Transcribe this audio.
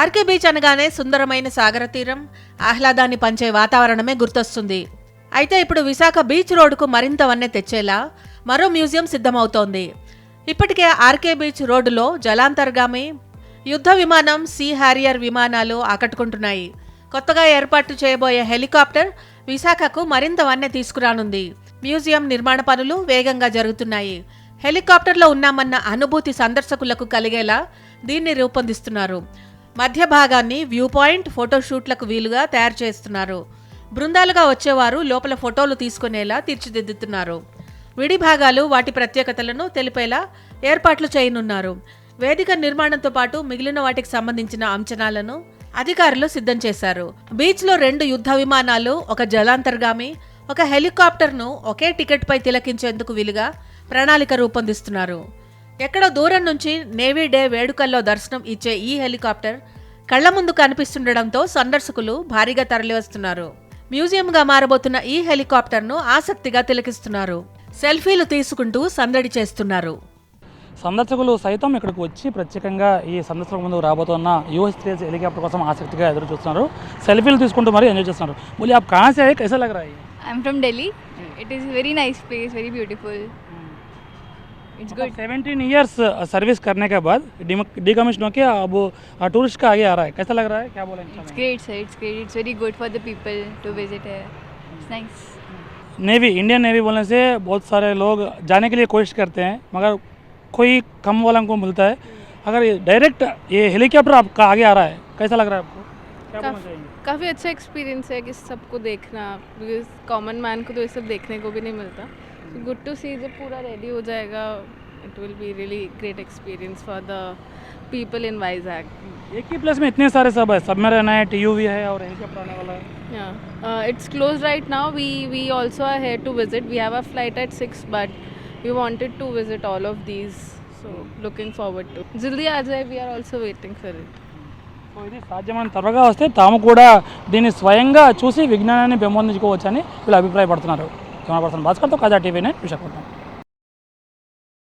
RK beach అనగానే సుందరమైన సాగర తీరం ఆహ్లాదాన్ని పంచే వాతావరణమే గుర్తొస్తుంది. అయితే ఇప్పుడు విశాఖ బీచ్ రోడ్డుకు మరింత వన్నె తెచ్చేలా మరో మ్యూజియం సిద్ధమవుతోంది. ఇప్పటికే ఆర్కే బీచ్ రోడ్డులో జలాంతర్గామి యుద్ధ విమానం సీ హ్యారియర్ విమానాలు ఆకట్టుకుంటున్నాయి. కొత్తగా ఏర్పాటు చేయబోయే హెలికాప్టర్ విశాఖకు మరింత వన్నె తీసుకురానుంది. మ్యూజియం నిర్మాణ పనులు వేగంగా జరుగుతున్నాయి. హెలికాప్టర్లో ఉన్నామన్న అనుభూతి సందర్శకులకు కలిగేలా దీన్ని రూపొందిస్తున్నారు. మధ్య భాగాన్ని వ్యూ పాయింట్ ఫోటోషూట్లకు వీలుగా తయారు చేస్తున్నారు. బృందాలుగా వచ్చేవారు లోపల ఫోటోలు తీసుకునేలా తీర్చిదిద్దుతున్నారు. విడి భాగాలు వాటి ప్రత్యేకతలను తెలిపేలా ఏర్పాట్లు చేయనున్నారు. వేదిక నిర్మాణంతో పాటు మిగిలిన వాటికి సంబంధించిన అంచనాలను అధికారులు సిద్ధం చేశారు. బీచ్లో రెండు యుద్ధ విమానాలు ఒక జలాంతర్గామి ఒక హెలికాప్టర్ను ఒకే టికెట్పై తిలకించేందుకు వీలుగా ప్రణాళిక రూపొందిస్తున్నారు. ఎక్కడో దూరం నుంచి నేవీ డే వేడుకల్లో దర్శనం ఇచ్చే ఈ హెలికాప్టర్ కళ్ల ముందు కనిపిస్తుండడంతో సందర్శకులు భారీగా తరలివస్తున్నారు మ్యూజియంగా మారబోతున్న ఈ హెలికాప్టర్ను ఆసక్తిగా తిలకిస్తున్నారు సెల్ఫీలు తీసుకుంటూ సందడి చేస్తున్నారు సందర్శకులు సైతం ఇక్కడికి వచ్చి ప్రత్యేకంగా ఈ సందర్శకుల ముందు రాబోతున్న యూఎస్ త్రీ హెలికాప్టర్ కోసం ఆసక్తిగా ఎదురు చూస్తున్నారు సెల్ఫీలు తీసుకుంటూ మరీ ఎంజాయ్ చేస్తున్నారు बोलिए आप कहाँ से आए कैसा लग रहा है ये? I'm from Delhi. It is very nice place, very beautiful. It's good. Seventeen years service करने के बाद डिकमीशन होके अब टूरिस्ट का आगे आ रहा है कैसा लग रहा है क्या बोला It's great, sir. It's great. It's very good for the people to visit here. It's nice. Navy Indian navy बोलने से बहुत सारे लोग जाने के लिए कोशिश करते हैं मगर कोई कम वाला को मिलता है अगर ये डायरेक्ट ये हेलीकॉप्टर आपका आगे आ रहा है कैसा लग रहा है आपको काफ- काफ़ी अच्छा एक्सपीरियंस है कि सबको देखना बिकॉज़ कॉमन मैन को तो ये सब देखने को भी नहीं मिलता गुड टू सी जब पूरा रेडी हो जाएगा it will be really great experience for the people in Vizag एक ही प्लेस में इतने सारे सब है सबमरीन है टी है और हेलीकॉप्टर आने वाला है Yeah, uh, it's closed right now. We we also are here to visit. We have a flight at six, but we wanted to visit all of these. So looking forward to. Jaldi aa jaye. We are also waiting for it. So ఇది సాధ్యమైన త్వరగా వస్తే తాము కూడా దీన్ని స్వయంగా చూసి విజ్ఞానాన్ని పెంపొందించుకోవచ్చని వీళ్ళు అభిప్రాయపడుతున్నారు ক্যামেরা পার্সন বাজ তো কাজা টিভি নেই পেশা করতাম